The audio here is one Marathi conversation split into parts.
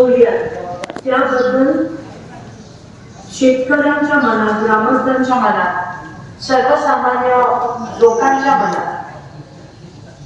शिकवली आहे. त्याबद्दल शेतकऱ्यांच्या मनात ग्रामस्थांच्या मनात सर्वसामान्य लोकांच्या मनात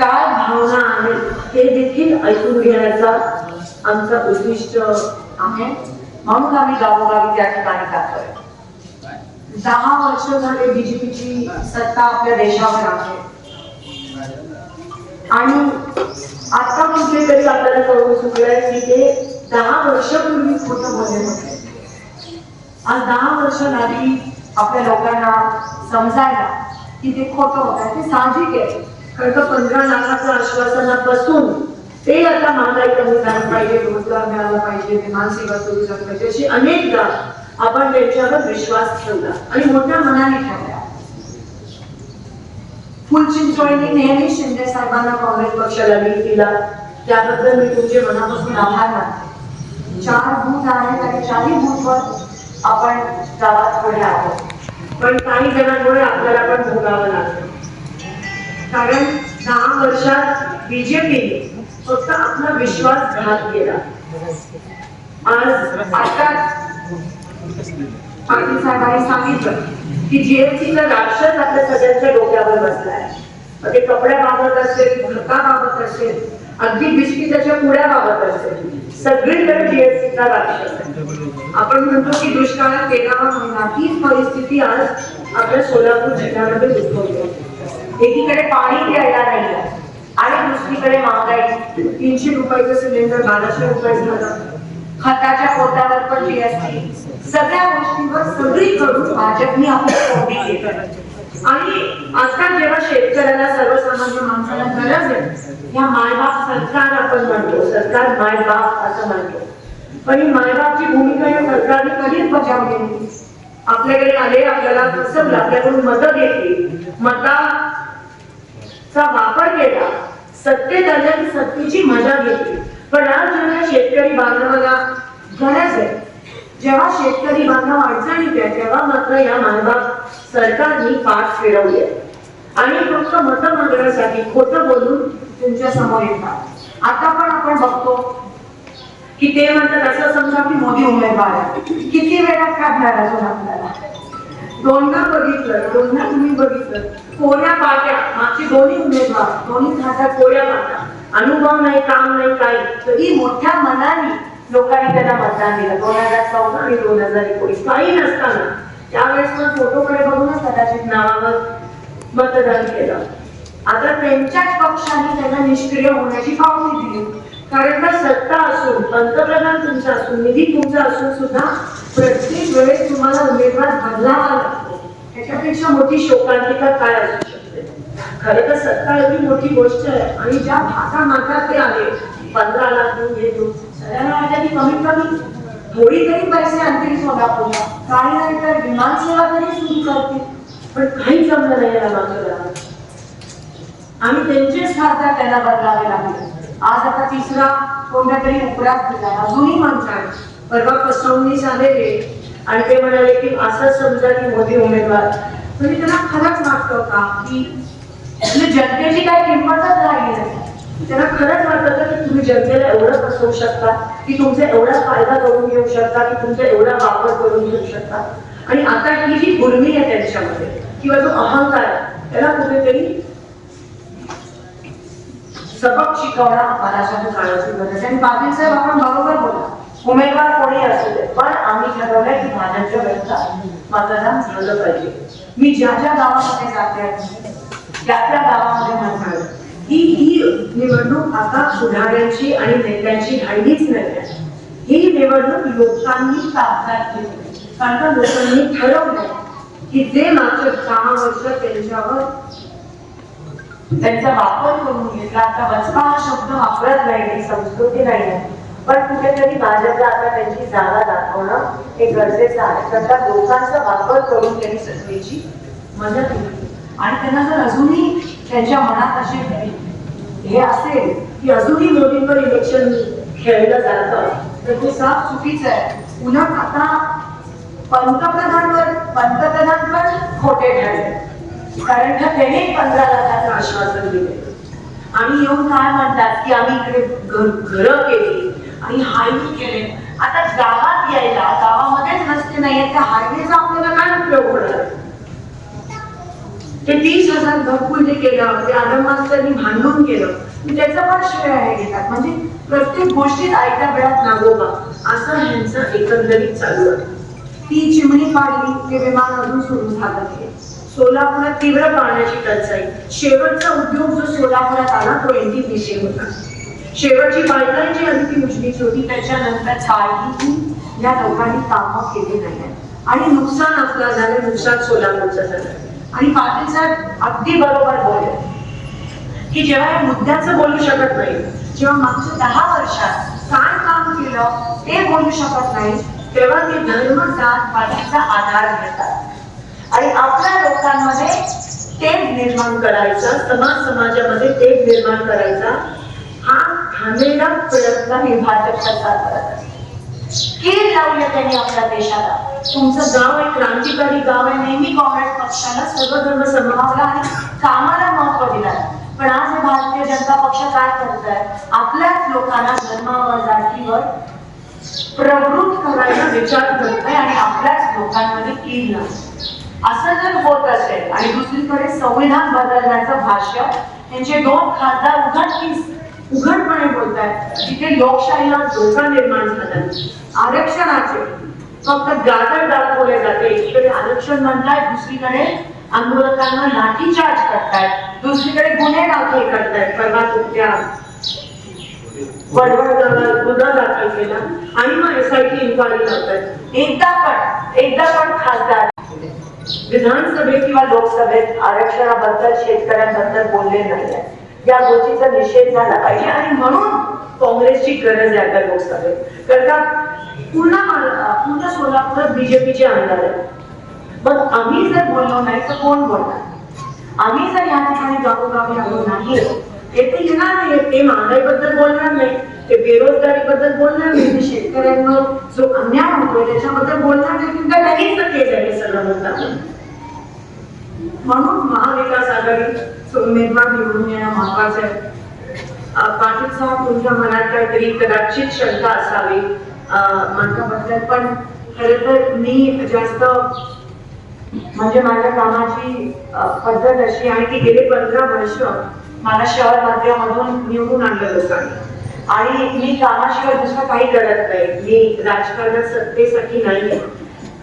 काय भावना आहे ते देखील ऐकून घेण्याचा आमचा उद्दिष्ट आहे. म्हणून आम्ही गावोगावी त्या ठिकाणी जातोय दहा वर्ष झाले बीजेपीची सत्ता आपल्या देशावर आहे. आणि आता कुठेतरी आपल्याला कळून चुकलंय की ते दहा वर्षापूर्वी खोटं बोलले होते. आज दहा वर्ष लागली आपल्या लोकांना समजायला की ते खोटं होत ते साहजिक आहे. कारण का पंधरा लाखाचा आश्वासनात बसून ते आता महागाई कमी झाली पाहिजे रोजगार मिळाला पाहिजे विमान सेवा सुरू झाली पाहिजे अशी अनेकदा आपण त्यांच्यावर विश्वास ठेवला आणि मोठ्या मनाने ठेवला. फुलचिंचोळीने नेहमी शिंदे साहेबांना काँग्रेस पक्षाला लीड दिला. त्याबद्दल मी तुमचे मनापासून आभार मानते. चार भूत आहेत आणि चारही भूतवर आपण गावात पुढे आहोत. पण काही जणांमुळे आपल्याला पण भोगावं लागलं कारण दहा वर्षात बीजेपीने फक्त आपला विश्वासघात केला. आज आता पाटील साहेबांनी सांगितलं की जीएसटीचं राक्षस आपल्या सगळ्यांच्या डोक्यावर बसलाय. मग ते कपड्याबाबत असेल घरकाबाबत असेल अगदी बिस्किटाच्या पुड्याबाबत असेल सगळीकडे जीएसटीचा राक्षस आपण म्हणतो की दुष्काळात तेरावा महिना. हीच परिस्थिती आज आपल्या सोलापूर जिल्ह्यामध्ये उद्भवते एकीकडे पाणी प्यायला नाही आणि दुसरीकडे महागाई. तीनशे रुपयाचं सिलेंडर बाराशे रुपये झालं. खताच्या पोटावर पण जीएसटी सगळ्या गोष्टींवर सगळीकडून भाजपने आपली आणि आजकाल जेव्हा शेतकऱ्याला सर्वसामान्य माणसाला गरज आहे या मायबाप सरकार आपण म्हणतो सरकार मायबाप असं म्हणतो. पण ही मायबापची भूमिका या सरकारने कधीच बजावली आपल्याकडे आले आपल्याला फसवलं आपल्याकडून मदत घेतली. मताचा वापर केला सत्तेत आल्याने सत्तेची मजा घेतली. पण आज जेव्हा शेतकरी बांधवाला गरज आहे जेव्हा शेतकरी बांधव अडचणीत आहे तेव्हा मात्र या मानवात सरकारने पाठ फिरवली आहे. आणि फक्त मत मागण्यासाठी खोटं बोलून तुमच्यासमोर येतात. आता पण आपण बघतो की ते म्हणतात असं समजा की मोदी उमेदवार आहे किती वेळात काढणार अजून आपल्याला दोनदा बघितलं दोनदा तुम्ही बघितलं. कोण्या पाट्या मागची दोन्ही उमेदवार दोन्ही खात्या कोऱ्या पाट्या. अनुभव नाही काम नाही काही तरी मोठ्या मनाने लोकांनी त्यांना मतदान दिलं. दोन हजार चौदा आणि दोन हजार एकोणीस. काही नसताना. त्यावेळेस मग फोटोकडे बघूनच कदाचित नावावर मतदान केलं. आता त्यांच्याच पक्षाने त्यांना निष्क्रिय होण्याची पावती दिली. कारण का सत्ता असून पंतप्रधान तुमचा असून निधी तुमचा असून सुद्धा प्रत्येक वेळेस तुम्हाला उमेदवार बदलावा लागतो. त्याच्यापेक्षा मोठी शोकांतिका काय असू शकते? खरं तर सत्ता एवढी मोठी गोष्ट आहे आणि ज्या भाषा मागतात ते आले पंधरा लाख देऊन घेतो सगळ्यांना कमीत कमी थोडी तरी पैसे आणतील सोलापूरला काही नाही तर विमान सेवा तरी सुरू करतील. पण काही जमलं नाही या मागच्या आणि त्यांचेच खासदार त्यांना बदलावे लागले. आज आता तिसरा कोणत्या तरी उपरात दिला अजूनही म्हणतात परवा फसवणीस झालेले. आणि ते म्हणाले की असं समजा की मोदी उमेदवार. म्हणजे त्यांना खरंच वाटतं का की म्हणजे जनतेची काही किंमतच राहिली नाही त्यांना खरंच वाटतं का की तुम्ही जनतेला एवढं फसवू शकता? की तुमचा एवढा फायदा करून घेऊ शकता? की तुमचा एवढा वापर करून घेऊ शकता? आणि आता ही जी गुर्मी आहे त्यांच्यामध्ये किंवा जो अहंकार आहे, त्याला कुठेतरी सबक शिकवणं महाराष्ट्राच्या काळाची गरज आणि पाटील साहेब आपण बरोबर बोला. उमेदवार कोणी असू दे पण आम्ही ठरवलंय की माझ्याच्या विरुद्ध मतदान झालं पाहिजे. मी ज्या ज्या गावामध्ये जाते त्या त्या गावामध्ये म्हणतात ही ही निवडणूक आता पुढाऱ्यांची आणि नेत्यांची राहिलीच नाही. ही निवडणूक लोकांनी ताब्यात घेतली. कारण का लोकांनी ठरवलं की जे मागचे सहा वर्ष त्यांच्यावर त्यांचा वापर करून घेतला. आता वचपा हा शब्द वापरत नाही संस्कृती नाही. पण कुठेतरी भाजपला आता त्यांची जागा दाखवणं हे गरजेचं आहे. तर त्या लोकांचा वापर करून त्यांनी सत्तेची मदत केली आणि त्यांना जर अजूनही त्यांच्या मनात असे हे असेल की अजूनही मोदींवर इलेक्शन खेळलं जातं तर ते साफ चुकीचं आहे. पुन्हा आता पंतप्रधानवर पंतप्रधान पण खोटे ठरले कारण का त्याने पंधरा लाखाचं आश्वासन दिले आणि येऊन काय म्हणतात की आम्ही इकडे घर घरं केली आणि हायवे केले. आता गावात यायला गावामध्येच रस्ते नाही आहेत त्या आपल्याला काय उपयोग होणार? ते तीस हजार भरपूर जे केलं ते आदम मास्तरनी भांडून केलं मी त्याचा पण श्रेय आहे घेतात. म्हणजे प्रत्येक गोष्टीत आयत्या वेळात नागोबा असं ह्यांचं एकंदरीत चालू आहे. ती चिमणी पाडली ते विमान अजून सुरू झालं सोलापुरात तीव्र पाण्याची टंचाई. शेवटचा उद्योग जो सोलापुरात आला तो एनटीपीसी होता. शेवटची पाईपलाईन जी आधी ती होती. त्याच्यानंतर काहीही या लोकांनी कामं केली नाही आणि नुकसान आपलं झालं नुकसान सोलापूरचं झालं. आणि पाटील साहेब अगदी बरोबर बोलले. की जेव्हा या मुद्द्याचं बोलू शकत नाही जेव्हा मागच्या दहा वर्षात काय काम केलं ते बोलू शकत नाही तेव्हा ते धर्म जात पातीचा आधार घेतात. आणि आपल्या लोकांमध्ये तेज निर्माण करायचा समाज समाजामध्ये तेज निर्माण करायचा हा घाणेरडा प्रयत्न हे भाजप सरकार करत असते कीड त्यांनी आपल्या देशाला. तुमचं गाव एक क्रांतिकारी गाव आहे नेहमी काँग्रेस पक्षाला सर्व धर्म समभावला आणि कामाला महत्त्व दिला पण आज भारतीय जनता पक्ष काय करत आहे आपल्याच लोकांना धर्मावर जातीवर प्रवृत्त करायचा विचार करतोय आणि आपल्याच लोकांमध्ये कीड लावतो असं जर होत असेल आणि दुसरीकडे संविधान बदलण्याचं भाष्य त्यांचे दोन खासदार उघडकीस उघडपणे बोलतायत. जिथे लोकशाहीला धोका निर्माण झाला. आरक्षणाचे फक्त गाजर दाखवले जाते. एकीकडे आरक्षण म्हणताय दुसरीकडे आंदोलकांना लाठीचार्ज करतायत. दुसरीकडे गुन्हे दाखल करतायत. परवा तुमच्या वडवड गुन्हा दाखल केला. आणि मग एस आय टी इन्क्वायरी करतायत. एकदा पण एकदा पण खासदार विधानसभेत किंवा लोकसभेत आरक्षणाबद्दल शेतकऱ्यांबद्दल बोलले नाही या गोष्टीचा निषेध झाला पाहिजे आणि म्हणून काँग्रेसची गरज आहे आता लोकसभेत. कारण का? पूर्ण मा- पूर्ण सोलापुरात बीजेपीचे आमदार आहेत. मग आम्ही जर बोललो नाही तर कोण बोलणार? आम्ही जर या ठिकाणी गावोगावी आलो नाही येथे येणार नाही ते महागाईबद्दल बोलणार नाही ते बेरोजगारीबद्दल बोलणार नाही. ते शेतकऱ्यांवर जो अन्याय होतोय त्याच्याबद्दल बोलणार नाही तुमच्या त्यांनीच तर केलं आहे हे सगळं म्हणतात म्हणून महाविकास आघाडी उमेदवार निवडून येणं महत्वाचं आहे. पाटील साहेब तुमच्या मनात काहीतरी कदाचित शंका असावी. माझ्याबद्दल पण खर तर मी जास्त म्हणजे माझ्या कामाची पद्धत अशी आहे की गेले पंधरा वर्ष मला शहर माध्यमातून निवडून आणलं लोकांनी आणि मी कामाशिवाय दुसरं काही करत नाही. मी राजकारणात सत्तेसाठी नाही.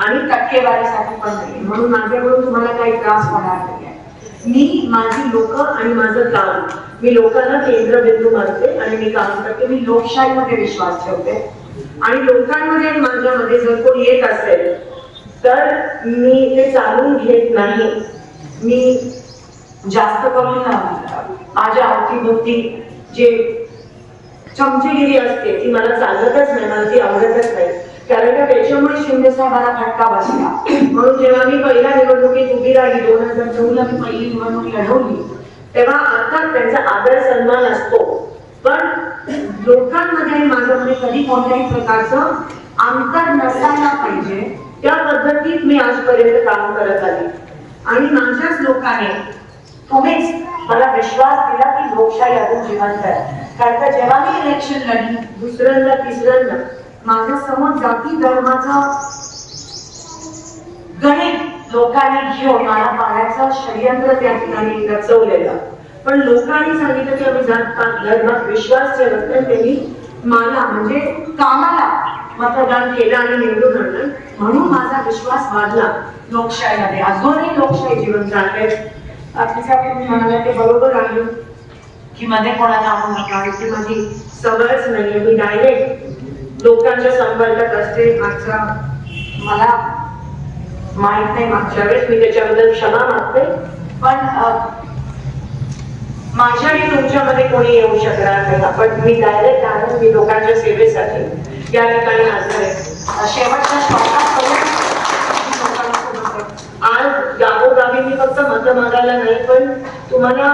आणि टक्केवारीसाठी पण नाही. म्हणून माझ्याकडून तुम्हाला काही त्रास होणार नाही. मी माझी लोक आणि माझं काम मी लोकांना केंद्रबिंदू मानते आणि मी काम करते. मी लोकशाहीमध्ये विश्वास ठेवते. आणि लोकांमध्ये आणि माझ्यामध्ये जर कोणी येत असेल तर मी ते चालून घेत नाही. मी जास्त करून माझ्या अवतीभोवती जे चमचीगिरी असते. ती मला चालतच नाही मला ती आवडतच नाही. कारण का त्याच्यामुळे शिंदे साहेबांना फटका बसला. म्हणून जेव्हा मी पहिल्या निवडणुकीत उभी राहिली दोन हजार नऊला मी पहिली निवडणूक लढवली तेव्हा अर्थात त्यांचा आदर सन्मान असतो. पण लोकांमध्ये आणि माझ्यामध्ये कधी कोणत्याही प्रकारचं अंतर नसायला पाहिजे. त्या पद्धतीत मी आजपर्यंत काम करत आली. आणि माझ्याच लोकांनी तुम्हीच मला विश्वास दिला की लोकशाही अजून जिवंत आहे कारण का जेव्हा मी इलेक्शन लढली दुसऱ्यांदा तिसऱ्यांदा माझ्यासमोर जाती धर्माचं गणित लोकांनी घेऊन मला पाण्याचं षडयंत्र त्या ठिकाणी रचवलेलं. पण लोकांनी सांगितलं की आम्ही जातपात धर्मात विश्वास ठेवत नाही. त्यांनी मला म्हणजे कामाला मतदान केलं आणि निवडून आणलं. म्हणून माझा विश्वास वाढला. लोकशाहीमध्ये. अजूनही लोकशाही जिवंत आहे. बाकीचा तुम्ही म्हणाला ते बरोबर आहे. की मध्ये कोणाला माझी सवयच मी डायरेक्ट लोकांच्या संपर्कात असते. मागचा मला माहीत नाही मागच्या वेळेस मी त्याच्याबद्दल क्षमा मागते. पण माझ्या आणि तुमच्यामध्ये कोणी येऊ शकणार नाही. आपण मी डायरेक्ट आहे मी लोकांच्या सेवेसाठी या ठिकाणी हजर आहे अं, शेवटच्या श्वासात करून मी लोकांसोबत आहे. आज गावोगावी मी फक्त मागायला नाही पण तुम्हाला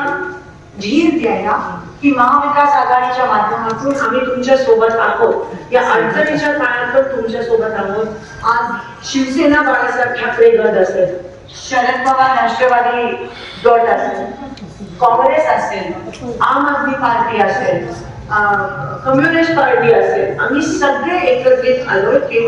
धीर द्यायला की महाविकास आघाडीच्या माध्यमातून आम्ही तुमच्यासोबत आहोत. या अडचणीच्या काळात पण तुमच्यासोबत आहोत. आज शिवसेना बाळासाहेब ठाकरे गट असेल शरद पवार राष्ट्रवादी गट असेल काँग्रेस असेल आम आदमी पार्टी असेल कम्युनिस्ट पार्टी असेल आम्ही सगळे एकत्रित आलोय केवळ